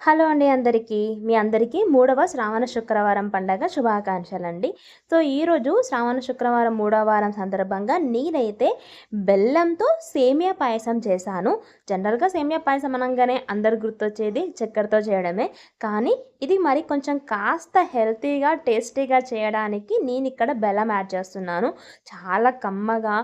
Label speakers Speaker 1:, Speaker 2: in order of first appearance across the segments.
Speaker 1: Hello అండి అందరికీ. మీ అందరికీ మూడవ శ్రావణ శుక్రవారం పండగ శుభాకాంక్షలు అండి సో ఈరోజు శ్రావణ శుక్రవారం మూడవ వారం సందర్భంగా నేనైతే బెల్లంతో సేమియా పాయసం చేశాను. జనరల్గా సేమియా పాయసం అనగానే అందరు గుర్తొచ్చేది చక్కెరతో చేయడమే. కానీ ఇది మరి కొంచెం కాస్త హెల్తీగా టేస్టీగా చేయడానికి నేను ఇక్కడ బెల్లం యాడ్ చేస్తున్నాను. చాలా కమ్మగా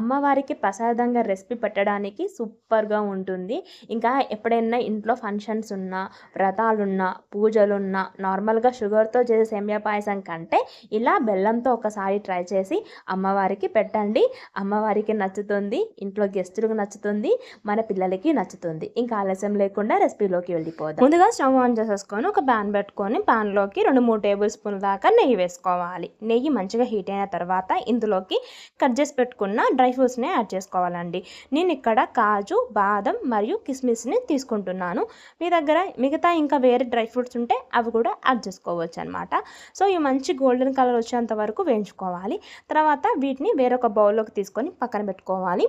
Speaker 1: అమ్మవారికి ప్రసాదంగా రెసిపీ పెట్టడానికి సూపర్గా ఉంటుంది. ఇంకా ఎప్పుడైనా ఇంట్లో ఫంక్షన్స్ ఉన్నా వ్రతాలున్నా పూజలున్నా నార్మల్గా షుగర్తో చేసే సేమియా పాయసం కంటే ఇలా బెల్లంతో ఒకసారి ట్రై చేసి అమ్మవారికి పెట్టండి. అమ్మవారికి నచ్చుతుంది ఇంట్లో గెస్టులకు నచ్చుతుంది మన పిల్లలకి నచ్చుతుంది. ఇంకా ఆలస్యం లేకుండా రెసిపీలోకి వెళ్ళిపోదాం. ముందుగా స్టవ్ ఆన్ చేసేసుకొని ఒక ప్యాన్ పెట్టుకొని ప్యాన్లోకి రెండు మూడు టేబుల్ స్పూన్ దాకా నెయ్యి వేసుకోవాలి. నెయ్యి మంచిగా హీట్ అయిన తర్వాత ఇందులోకి కట్ చేసి పెట్టుకున్న డ్రై ఫ్రూట్స్ని యాడ్ చేసుకోవాలండి. నేను ఇక్కడ కాజు బాదం మరియు కిస్మిస్ని తీసుకుంటున్నాను. మీ దగ్గర మిగతా ఇంకా వేరే డ్రై ఫ్రూట్స్ ఉంటే అవి కూడా యాడ్ చేసుకోవచ్చు అనమాట సో ఈ మంచి గోల్డెన్ కలర్ వచ్చేంత వరకు వేయించుకోవాలి. తర్వాత వీటిని వేరొక బౌల్లోకి తీసుకొని పక్కన పెట్టుకోవాలి.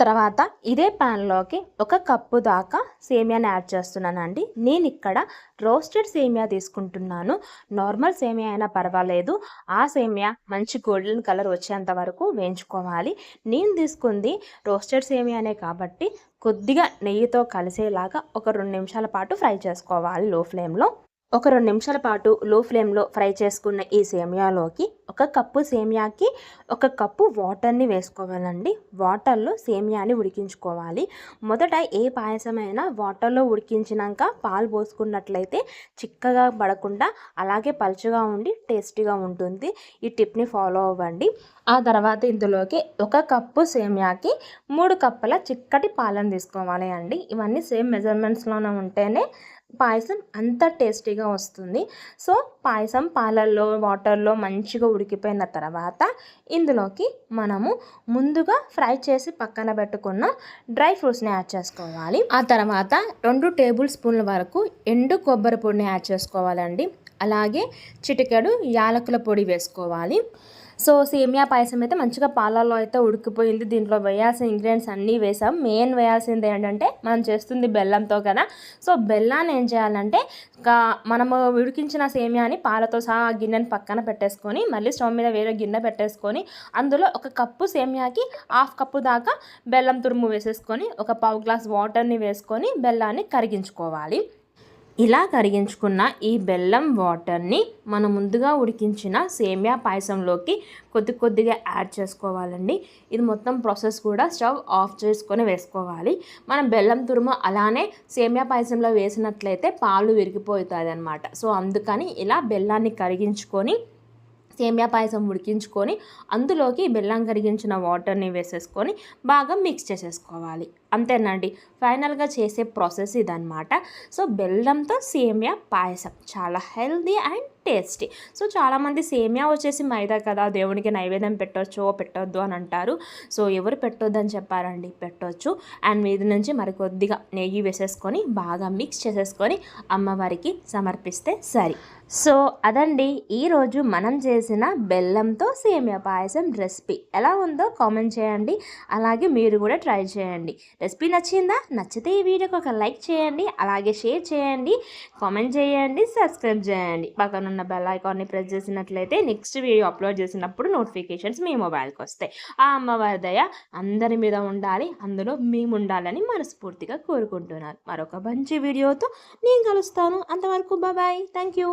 Speaker 1: తర్వాత ఇదే ప్యాన్లోకి ఒక కప్పు దాకా సేమియాని యాడ్ చేస్తున్నానండి. నేను ఇక్కడ రోస్టెడ్ సేమియా తీసుకుంటున్నాను. నార్మల్ సేమియా అయినా పర్వాలేదు. ఆ సేమియా మంచి గోల్డెన్ కలర్ వచ్చేంత వరకు వేయించుకోవాలి. నేను తీసుకుంది రోస్టెడ్ సేమియానే కాబట్టి కొద్దిగా నెయ్యితో కలిసేలాగా ఒక రెండు నిమిషాల పాటు ఫ్రై చేసుకోవాలి లో ఫ్లేమ్లో. ఒక రెండు నిమిషాల పాటు లో ఫ్లేమ్లో ఫ్రై చేసుకున్న ఈ సేమియాలోకి ఒక కప్పు సేమియాకి ఒక కప్పు వాటర్ని వేసుకోవాలండి. వాటర్లో సేమియాని ఉడికించుకోవాలి. మొదట ఏ పాయసమైనా వాటర్లో ఉడికించినాక పాలు పోసుకున్నట్లయితే చిక్కగా పడకుండా అలాగే పలుచగా ఉండి టేస్టీగా ఉంటుంది. ఈ టిప్ని ఫాలో అవ్వండి. ఆ తర్వాత ఇందులోకి ఒక కప్పు సేమియాకి మూడు కప్పుల చిక్కటి పాలను తీసుకోవాలి అండి. ఇవన్నీ సేమ్ మెజర్మెంట్స్లోనే ఉంటేనే పాయసం అంత టేస్టీగా వస్తుంది. సో పాయసం పాలల్లో వాటర్లో మంచిగా ఉడికిపోయిన తర్వాత ఇందులోకి మనము ముందుగా ఫ్రై చేసి పక్కన పెట్టుకున్న డ్రై ఫ్రూట్స్ని యాడ్ చేసుకోవాలి. ఆ తర్వాత రెండు టేబుల్ స్పూన్ల వరకు ఎండు కొబ్బరి పొడిని యాడ్ చేసుకోవాలండి. అలాగే చిటికెడు యాలకుల పొడి వేసుకోవాలి. సో సేమియా పాయసం అయితే మంచిగా పాలల్లో అయితే ఉడికిపోయింది. దీంట్లో వేయాల్సిన ఇంగ్రీడియంట్స్ అన్నీ వేసాం. మెయిన్ వేయాల్సింది ఏంటంటే మనం చేస్తుంది బెల్లంతో కదా. సో బెల్లాన్ని ఏం చేయాలంటే మనము ఉడికించిన సేమియాని పాలతో సహా గిన్నెని పక్కన పెట్టేసుకొని మళ్ళీ స్టవ్ మీద వేరే గిన్నె పెట్టేసుకొని అందులో ఒక కప్పు సేమియాకి హాఫ్ కప్పు దాకా బెల్లం తురుము వేసేసుకొని ఒక పావు గ్లాస్ వాటర్ని వేసుకొని బెల్లాన్ని కరిగించుకోవాలి. ఇలా కరిగించుకున్న ఈ బెల్లం వాటర్ని మనం ముందుగా ఉడికించిన సేమియా పాయసంలోకి కొద్ది కొద్దిగా యాడ్ చేసుకోవాలండి. ఇది మొత్తం ప్రాసెస్ కూడా స్టవ్ ఆఫ్ చేసుకొని వేసుకోవాలి. మనం బెల్లం తురుము అలానే సేమియా పాయసంలో వేసినట్లయితే పాలు విరిగిపోతుంది అనమాట సో అందుకని ఇలా బెల్లాన్ని కరిగించుకొని సేమియా పాయసం ఉడికించుకొని అందులోకి బెల్లం కరిగించిన వాటర్ని వేసేసుకొని బాగా మిక్స్ చేసేసుకోవాలి. అంతేనండి ఫైనల్గా చేసే ప్రాసెస్ ఇదనమాట సో బెల్లంతో సేమియా పాయసం. చాలా హెల్దీ అండ్ టేస్టీ. సో చాలామంది సేమియా వచ్చేసి మైదా కదా దేవునికి నైవేద్యం పెట్టొచ్చు పెట్టొద్దు అని అంటారు. సో ఎవరు పెట్టొద్దు అని చెప్పారండి? పెట్టొచ్చు. అండ్ మీద నుంచి మరి కొద్దిగా నెయ్యి వేసేసుకొని బాగా మిక్స్ చేసేసుకొని అమ్మవారికి సమర్పిస్తే సరి. సో అదండి. ఈరోజు మనం చేసిన బెల్లంతో సేమియా పాయసం రెసిపీ. ఎలా ఉందో కామెంట్ చేయండి. అలాగే మీరు కూడా ట్రై చేయండి. రెసిపీ నచ్చిందా? నచ్చితే ఈ వీడియోకి ఒక లైక్ చేయండి. అలాగే షేర్ చేయండి. కామెంట్ చేయండి. సబ్స్క్రైబ్ చేయండి. పక్కన ఉన్న బెల్ ఐకాన్ని ప్రెస్ చేసినట్లయితే నెక్స్ట్ వీడియో అప్లోడ్ చేసినప్పుడు నోటిఫికేషన్స్ మీ మొబైల్కి వస్తాయి. ఆ అమ్మవారి దయ అందరి మీద ఉండాలి అందులో మేము ఉండాలని మనస్ఫూర్తిగా కోరుకుంటున్నాను. మరొక మంచి వీడియోతో నేను కలుస్తాను. అంతవరకు బాబాయ్ థ్యాంక్ యూ